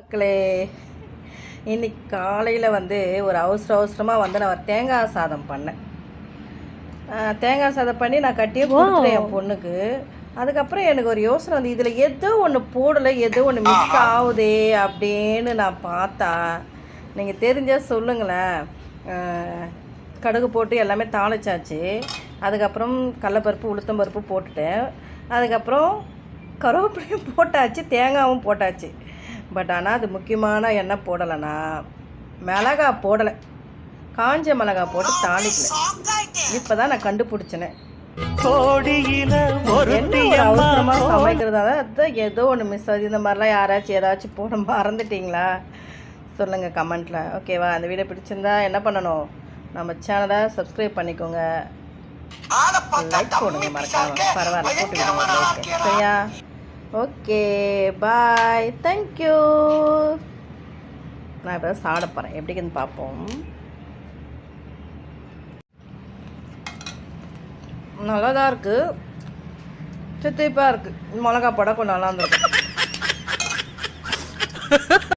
மக்களே இன்னைக்கு காலையில் வந்து ஒரு அவசர அவசரமாக வந்து நான் ஒரு தேங்காய் சாதம் பண்ணேன். தேங்காய் சாதம் பண்ணி நான் கட்டியே கொடுத்துட்டேன் என் பொண்ணுக்கு. அதுக்கப்புறம் எனக்கு ஒரு யோசனை வந்து இதில் ஏதோ ஒன்று போடலை ஏதோ ஒன்று மிஸ் ஆகுதே அப்படின்னு நான் பார்த்தா நீங்கள் தெரிஞ்சால் சொல்லுங்களேன். கடுகு போட்டு எல்லாமே தாளிச்சாச்சு. அதுக்கப்புறம் கடலப்பருப்பு உளுத்தம்பருப்பு போட்டுட்டேன். அதுக்கப்புறம் கருவேப்பிலையும் போட்டாச்சு தேங்காயும் போட்டாச்சு. பட் ஆனால் அது முக்கியமான எண்ணெய் போடலைன்னா மிளகா போடலை. காஞ்ச மிளகா போட்டு தாளிக்கல. இப்போ தான் நான் கண்டுபிடிச்சினேன் என்ன ஒருத்தி ஒரு அம்மா அவசரமா சமைக்கிறதா? அதான் ஏதோ ஒன்று மிஸ் ஆகுது. இந்த மாதிரிலாம் யாராச்சும் ஏதாச்சும் போட மறந்துட்டீங்களா? சொல்லுங்கள் கமெண்ட்டில் ஓகேவா அந்த வீடியோ பிடிச்சிருந்தா என்ன பண்ணணும்? நம்ம சேனலை சப்ஸ்கிரைப் பண்ணிக்கோங்க. லைக் போடுங்க மறக்காம. பரவாயில்ல போட்டு சரியா? Okay bye. தேங்க்யூ நான் இப்போ சாப்பிட போகிறேன் எப்படிக்குன்னு பார்ப்போம். நல்லா தான் இருக்குது சித்திப்பாக இருக்குது மிளகா படம் கொஞ்சம் நல்லா இருந்திருக்கு.